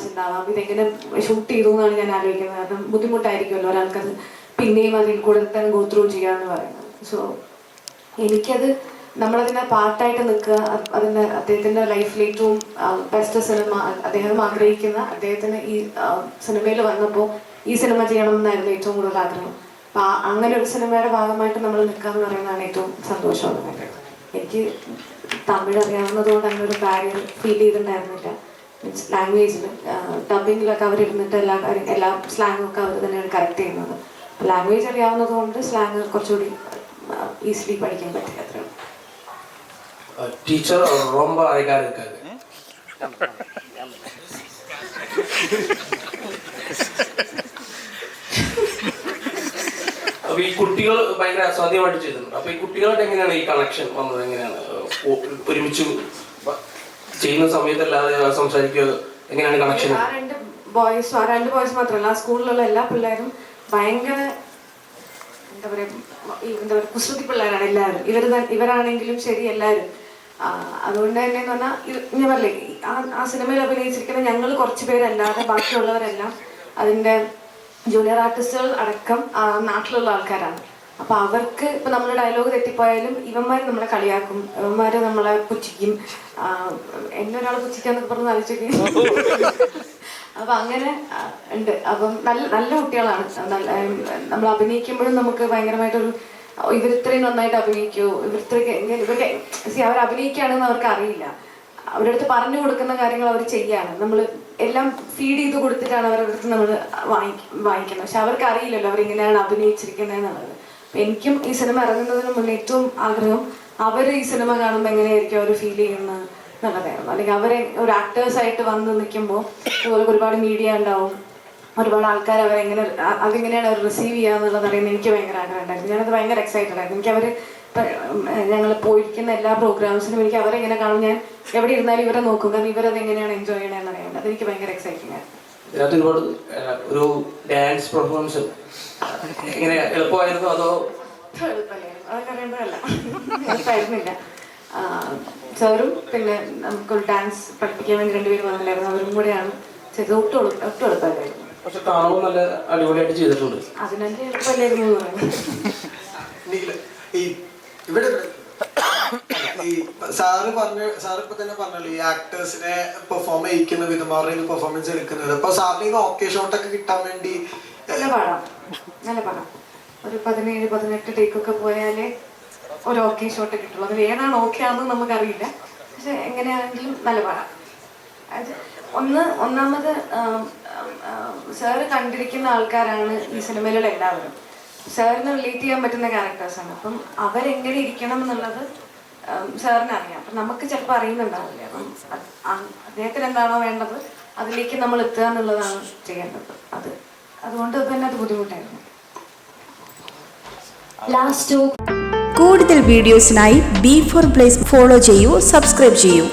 Traumas ഉണ്ടാവാം ഇതെങ്ങനെ shoot ചെയ്തു എന്നാണ് ഞാൻ ആലോചിക്കുന്നത്. കാരണം ബുദ്ധിമുട്ടായിരിക്കുമല്ലോ ഒരാൾക്കത് പിന്നെയും അതിൽ കൂടെ തന്നെ ഗോത്രൂ ചെയ്യാന്ന് പറയുന്നത്. സോ എനിക്കത് നമ്മളതിനെ പാർട്ടായിട്ട് നിൽക്കുക അത് അതിന്റെ അദ്ദേഹത്തിന്റെ ലൈഫിൽ ഏറ്റവും ബെസ്റ്റ് സിനിമ അദ്ദേഹം ആഗ്രഹിക്കുന്ന അദ്ദേഹത്തിന് ഈ സിനിമയിൽ വന്നപ്പോൾ ഈ സിനിമ ചെയ്യണം എന്നായിരുന്നു ഏറ്റവും കൂടുതൽ ആഗ്രഹം. അപ്പം അങ്ങനെ ഒരു സിനിമയുടെ ഭാഗമായിട്ട് നമ്മൾ നിൽക്കുക എന്ന് പറയുന്നതാണ് ഏറ്റവും സന്തോഷമുള്ള എനിക്ക് തമിഴ് അറിയാവുന്നതുകൊണ്ട് അങ്ങനെ ഒരു കാര്യം ഫീൽ ചെയ്തിട്ടുണ്ടായിരുന്നില്ല. മീൻസ് ലാംഗ്വേജിൽ ഡബിങ്ങിലൊക്കെ അവരിരുന്നിട്ട് എല്ലാ കാര്യം എല്ലാ സ്ലാങ്ങും ഒക്കെ അവർ തന്നെയാണ് കറക്റ്റ് ചെയ്യുന്നത് ലാംഗ്വേജ് അറിയാവുന്നത് കൊണ്ട് സ്ലാങ് കുറച്ചുകൂടി ഈസിലി പഠിക്കാൻ പറ്റി അത്രേ ഉള്ളൂ. டீச்சர் ரொம்ப அழகா இருக்காங்க അപ്പൊ ഈ കുട്ടികൾ ഭയങ്കര അസാധ്യമായിട്ട് ചെയ്തിട്ടുണ്ട് അപ്പൊ ഈ കുട്ടികളുടെ എങ്ങനെയാണ് ഈ കണക്ഷൻ വന്നത് എങ്ങനെയാണ് ഒ- ഒരുമിച്ച് വ- ചെയ്യുന്ന സമയത്തല്ലാതെ സംസാരിക്കുക എങ്ങനെയാണ് കണക്ഷൻ ആ രണ്ട് ബോയ്സ് ആ രണ്ട് ബോയ്സ് മാത്രമല്ല സ്കൂളിലുള്ള എല്ലാ പിള്ളേരും ഭയങ്കര എന്താ പറയുക എന്താ പറയുക കുസൃതി പിള്ളേരാണ് എല്ലാവരും. ഇവർ ഇവരാണെങ്കിലും ശരി എല്ലാവരും. അതുകൊണ്ട് തന്നെ എന്ന് പറഞ്ഞാൽ ഞാൻ പറഞ്ഞില്ലേ ഈ ആ ആ സിനിമയിൽ അഭിനയിച്ചിരിക്കുന്ന ഞങ്ങൾ കുറച്ച് പേരല്ലാതെ ബാക്കിയുള്ളവരെല്ലാം അതിന്റെ ജൂനിയർ ആർട്ടിസ്റ്റുകൾ അടക്കം നാട്ടിലുള്ള ആൾക്കാരാണ്. അപ്പൊ അവർക്ക് ഇപ്പൊ നമ്മുടെ ഡയലോഗ് തെറ്റിപ്പോയാലും ഇവന്മാർ നമ്മളെ കളിയാക്കും. ഇവന്മാര് നമ്മളെ പുച്ഛിക്കും. എന്നെ ഒരാൾ പുച്ഛിക്കാന്നൊക്കെ പറഞ്ഞ് ആലോചിക്കും അപ്പൊ അങ്ങനെ ഉണ്ട്. അപ്പം നല്ല നല്ല കുട്ടികളാണ്. നമ്മൾ അഭിനയിക്കുമ്പോഴും നമുക്ക് ഭയങ്കരമായിട്ടൊരു ഇവർ ഇത്രയും നന്നായിട്ട് അഭിനയിക്കോ. ഇവർ ഇത്രയും ഇവർക്ക് അവർ അഭിനയിക്കുകയാണെന്ന് അവർക്ക് അറിയില്ല. അവരുടെ അടുത്ത് പറഞ്ഞു കൊടുക്കുന്ന കാര്യങ്ങൾ അവർ ചെയ്യാണ്. നമ്മൾ എല്ലാം ഫീഡ് ചെയ്ത് കൊടുത്തിട്ടാണ് അവരുടെ അടുത്ത് നമ്മൾ വാങ്ങിക്കുന്നത്. പക്ഷെ അവർക്ക് അറിയില്ലല്ലോ അവരിങ്ങനെയാണ് അഭിനയിച്ചിരിക്കുന്നത് എന്നുള്ളത് എനിക്കും ഈ സിനിമ ഇറങ്ങുന്നതിന് മുന്നേ ഏറ്റവും ആഗ്രഹം അവർ ഈ സിനിമ കാണുമ്പോൾ എങ്ങനെയായിരിക്കും അവർ ഫീൽ ചെയ്യുന്നത് എന്നുള്ളതായിരുന്നു. അല്ലെങ്കിൽ അവരെ ഒരു ആക്ടേഴ്സ് ആയിട്ട് വന്ന് നിൽക്കുമ്പോൾ ഒരുപാട് മീഡിയ ഉണ്ടാവും. ഒരുപാട് ആൾക്കാർ അവരെങ്ങനെ അതെങ്ങനെയാണ് അവർ റിസീവ് ചെയ്യുക എന്നുള്ളത് അറിയുന്നത് എനിക്ക് ഭയങ്കര ആഗ്രഹമുണ്ടായിരുന്നു ഞാനത് ഭയങ്കര എക്സൈറ്റഡ് ആയിരുന്നു. എനിക്ക് അവർ ഞങ്ങൾ പോയിരിക്കുന്ന എല്ലാ പ്രോഗ്രാംസിനും എനിക്ക് അവരെങ്ങനെ കാണും. ഞാൻ എവിടെ ഇരുന്നാലും ഇവരെ നോക്കും. കാരണം ഇവരത് എങ്ങനെയാണ് എൻജോയ് ചെയ്യണമെന്ന് അറിയാൻ അതെനിക്ക് ഭയങ്കര എക്സൈറ്റിംഗ് ആയിരുന്നു. ഇതിനകത്ത് ഒരുപാട് ഒരു ഡാൻസ് പെർഫോമൻസ് ഇങ്ങനെ എളുപ്പമായിരുന്നു അതോ? എളുപ്പമായിരുന്നില്ല. സാറും പിന്നെ നമുക്കൊരു ഡാൻസ് പഠിപ്പിക്കാൻ വേണ്ടി രണ്ടുപേരും വന്നില്ലായിരുന്നു. അവരും കൂടെയാണ് ചെയ്തത് ഒട്ടും ഒട്ടും എളുപ്പമല്ലായിരുന്നു പക്ഷെ കാണുമ്പോൾ നല്ല അടിപൊളിയായിട്ട് ചെയ്തിട്ടുണ്ട്. അതിനെന്റെ എളുപ്പമല്ലായിരുന്നു എന്ന് പറയുന്നത് നീല, ഈ ഇവിടെ ഈ സാറ് പറഞ്ഞ സാർ ഇപ്പൊ തന്നെ പറഞ്ഞല്ലോ ഈ ആക്ടേഴ്സിനെ പെർഫോം ചെയ്യിക്കുന്ന വിധം അവരുടെ പെർഫോമൻസ് എടുക്കുന്നത്. അപ്പൊ സാറിന് ഇത് ഓക്കെ ഷോട്ട് ഒക്കെ കിട്ടാൻ വേണ്ടി നല്ല പാടാം. നല്ല പാടാം. ഒരു പതിനേഴ് പതിനെട്ട് ടേക്കൊക്കെ പോയാലേ ഒരു ഓക്കെ ഷോട്ട് കിട്ടുള്ളൂ. അത് ഏതാണ് ഓക്കെ ആണെന്ന് നമുക്കറിയില്ല. പക്ഷെ എങ്ങനെയാണെങ്കിലും നല്ല പാടാം. അത് ഒന്ന് ഒന്നാമത് സാറ് കണ്ടിരിക്കുന്ന ആൾക്കാരാണ് ഈ സിനിമയിലുള്ള എല്ലാവരും. സാറിന് റിലേറ്റ് ചെയ്യാൻ പറ്റുന്ന ക്യാരക്ടേഴ്സാണ് അപ്പം അവരെങ്ങനെ ഇരിക്കണം എന്നുള്ളത് സാറിന് അറിയാം. അപ്പം നമുക്ക് ചിലപ്പോൾ അറിയുന്നുണ്ടാവില്ല? അപ്പം അദ്ദേഹത്തിന് എന്താണോ വേണ്ടത് അതിലേക്ക് നമ്മൾ എത്തുക എന്നുള്ളതാണ് ചെയ്യേണ്ടത്. അത് അതുകൊണ്ട് തന്നെ അത് ബുദ്ധിമുട്ടായിരുന്നു. കൂടുതൽ വീഡിയോസിനായി ബി ഫോർ പ്ലേസ് ഫോളോ ചെയ്യൂ സബ്സ്ക്രൈബ് ചെയ്യൂ.